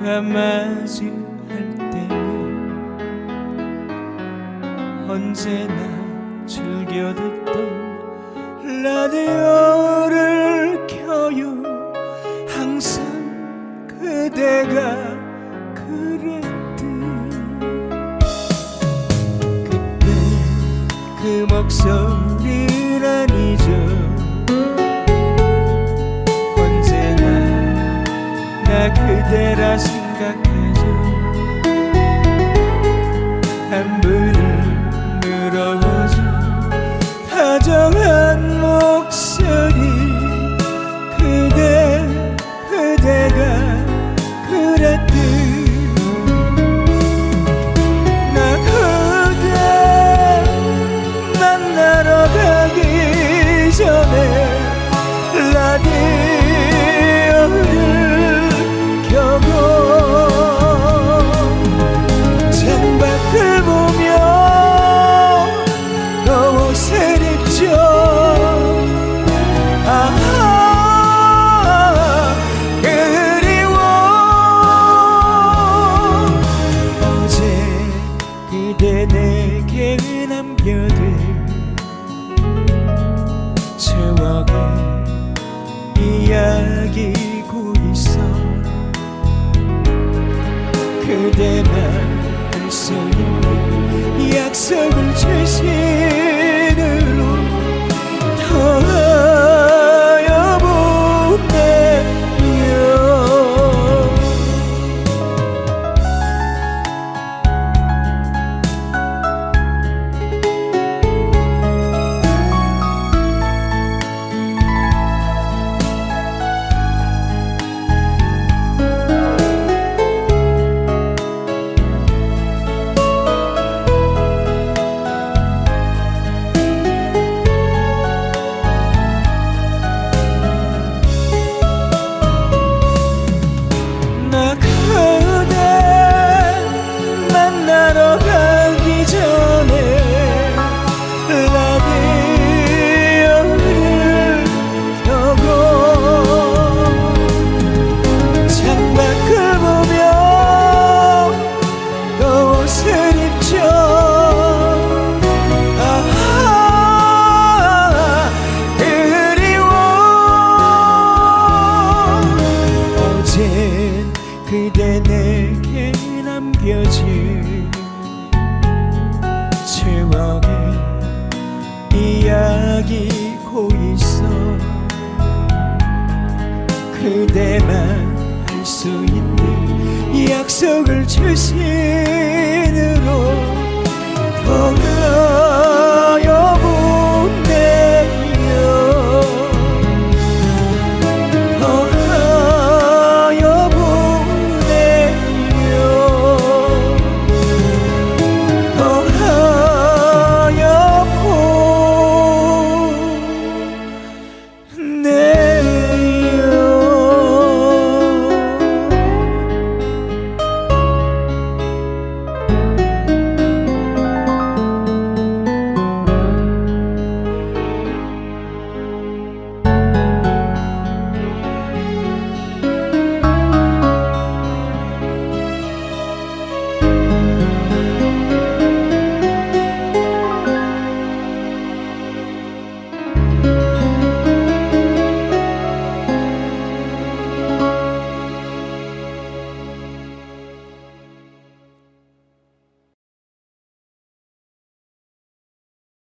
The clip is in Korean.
맞이할 때면 언제나 즐겨 듣던 라디오를 켜요. 항상 그대가 그랬듯. 그때 그 목소리 물어보죠 다정한 목소리 그대 그대가 내게 남 그대 내게 남겨진 추억의 이야기고 있어. 그대만 할 수 있는 약속을 더